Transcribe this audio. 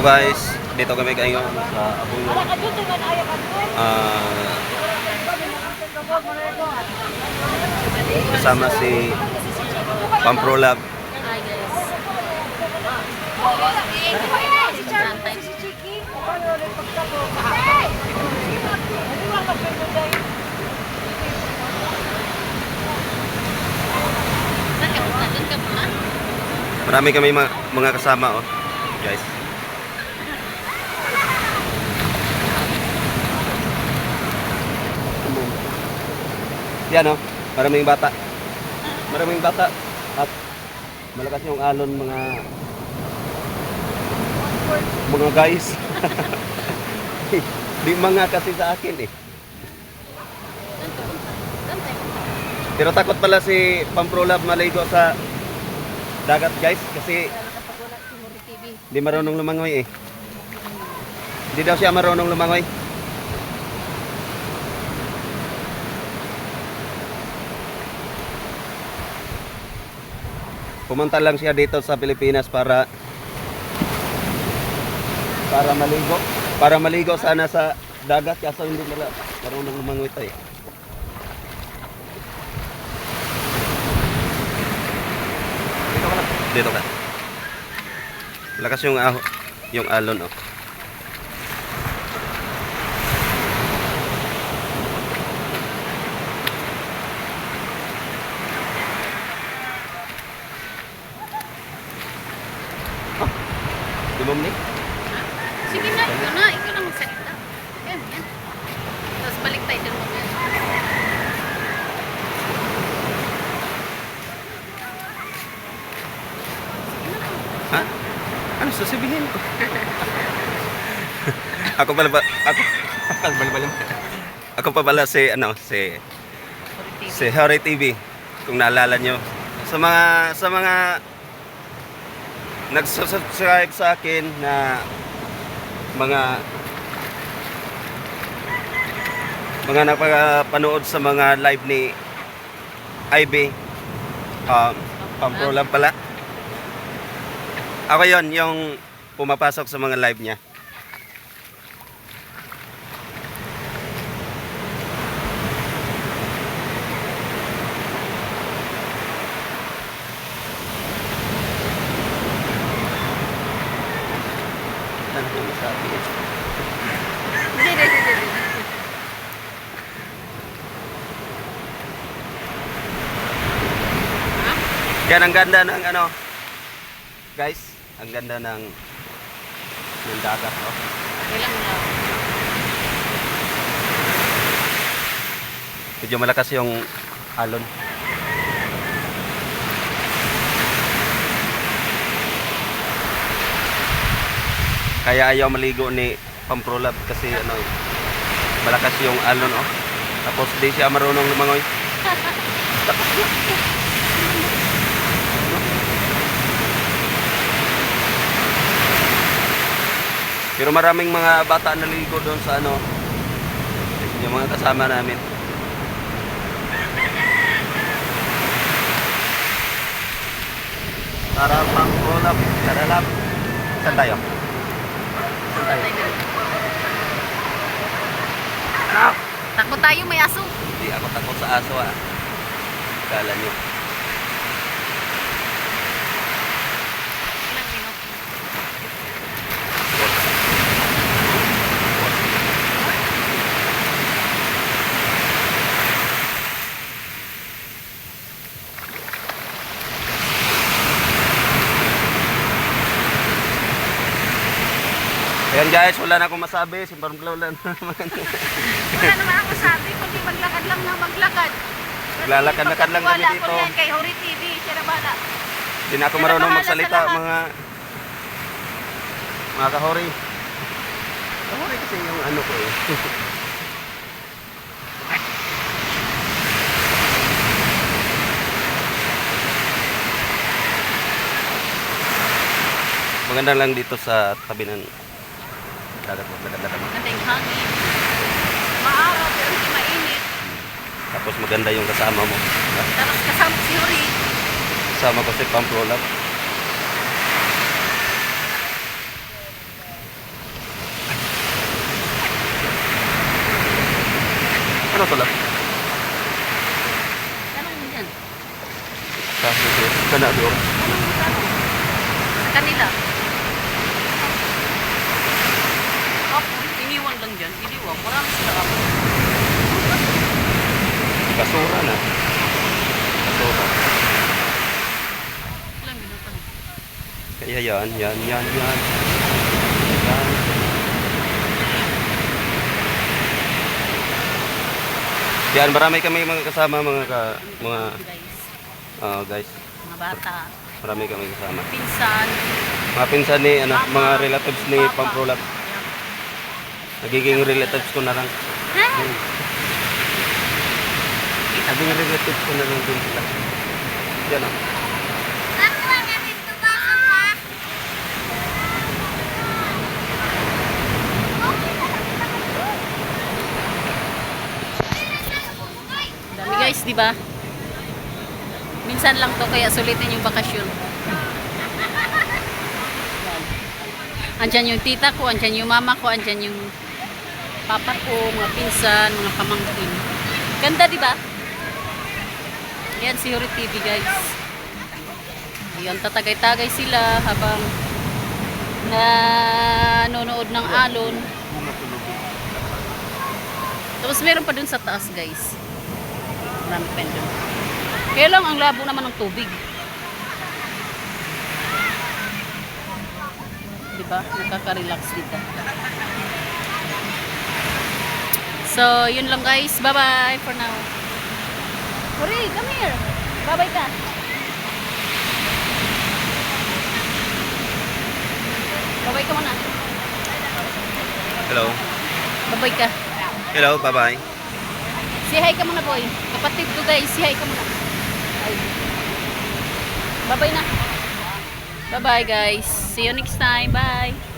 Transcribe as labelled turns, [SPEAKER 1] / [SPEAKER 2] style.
[SPEAKER 1] Hello guys, dito kami ngayon sa Abuyo. Ah, kasama si Pamprolab. Marami kami mga, mga kasama oh, guys. Yan oh, maraming bata. Maraming bata at malakas yung alon mga mga guys. Di mga kasi sa akin eh. Pero takot pala si Pamprolab maligo sa dagat guys kasi di marunong lumangoy eh. Hindi daw siya marunong lumangoy. Pumunta lang siya dito sa Pilipinas para para maligo. Para maligo sana sa dagat kaso hindi nila marunong lumangoy tayo. Dito ka. Dito ka. Lakas yung aho, yung alon oh. Di mo ni?
[SPEAKER 2] Sige na, ikaw na. Ikaw na magsalita. Yan, yan. Tapos balik tayo dun mo yan.
[SPEAKER 1] Ha? Sasabihin ko? ako pala ba ako ako pala pala. Ako pa pala si ano si si Hori TV kung naalala nyo. Sa mga sa mga nagsusubscribe sa akin na mga mga napapanood sa mga live ni IB um, Pamprolam pala ako yon yung pumapasok sa mga live niya. Yan ang ganda ng ano guys ang ganda ng ng dagat oh.
[SPEAKER 2] Ilang na.
[SPEAKER 1] medyo malakas yung alon kaya ayaw maligo ni Pamprolab kasi ano eh, malakas yung alon oh. tapos di siya marunong lumangoy Pero maraming mga bata naligo doon sa ano, yung mga kasama namin. Tara pang ulap, tara lap. Saan tayo? Saan tayo?
[SPEAKER 2] Takbo tayo, may aso.
[SPEAKER 1] Hindi ako takot sa aso ah. Kala nyo.
[SPEAKER 2] Ilang minuto.
[SPEAKER 1] Ayan guys, wala na akong masabi. Simpan wala na naman.
[SPEAKER 2] Wala naman ako sabi, kundi maglakad lang na maglakad.
[SPEAKER 1] Maglalakad-lakad lang kami
[SPEAKER 2] Wala
[SPEAKER 1] dito.
[SPEAKER 2] yan kay Hori TV, siya na bala.
[SPEAKER 1] Hindi na ako marunong magsalita mga mga kahori. Kahori kasi yung ano ko eh. Maganda lang dito sa tabi ng dagat, dagat-dagat.
[SPEAKER 2] Magandang hangin. Maaraw pero hindi mainit. Hmm.
[SPEAKER 1] Tapos maganda yung kasama mo.
[SPEAKER 2] Tapos kasama si Yuri.
[SPEAKER 1] Kasama ko si Pamplona.
[SPEAKER 2] Ano to lang? Tanong mo dyan. Kasi, kana doon.
[SPEAKER 1] Tanong mo sa
[SPEAKER 2] kanila. Basura na. Basura.
[SPEAKER 1] Kaya yan, yan, yan, yan. Yan. Yan, marami kami mga kasama, mga ka, mga,
[SPEAKER 2] Guys,
[SPEAKER 1] oh guys,
[SPEAKER 2] mga bata.
[SPEAKER 1] marami kami kasama.
[SPEAKER 2] Pinsan.
[SPEAKER 1] Mga pinsan ni, ano,
[SPEAKER 2] Mama,
[SPEAKER 1] mga relatives ni. Pamprolab. Nagiging relatives ko na lang.
[SPEAKER 2] Ha?
[SPEAKER 1] Hmm. Naging relatives ko na lang din sila. Yan oh.
[SPEAKER 2] Dami guys, di ba? Minsan lang to kaya sulitin yung bakasyon. Andyan yung tita ko, andyan yung mama ko, andyan yung papa ko, mga pinsan, mga pamangkin. Ganda, di ba? Yan, si Huri TV guys. Ayan, tatagay-tagay sila habang nanonood ng alon. Tapos meron pa dun sa taas guys. Marami pa dun. Kaya ang labo naman ng tubig. Diba? Nakaka-relax dito. So, yun lang guys. Bye-bye for now. Hurry, come here. Bye-bye ka. Bye-bye ka muna.
[SPEAKER 1] Hello.
[SPEAKER 2] Bye-bye ka.
[SPEAKER 1] Hello, bye-bye.
[SPEAKER 2] Say hi ka muna, boy. Kapatid ko, guys. Say hi ka muna. Ay. Bye-bye na. Bye-bye, guys. See you next time. Bye.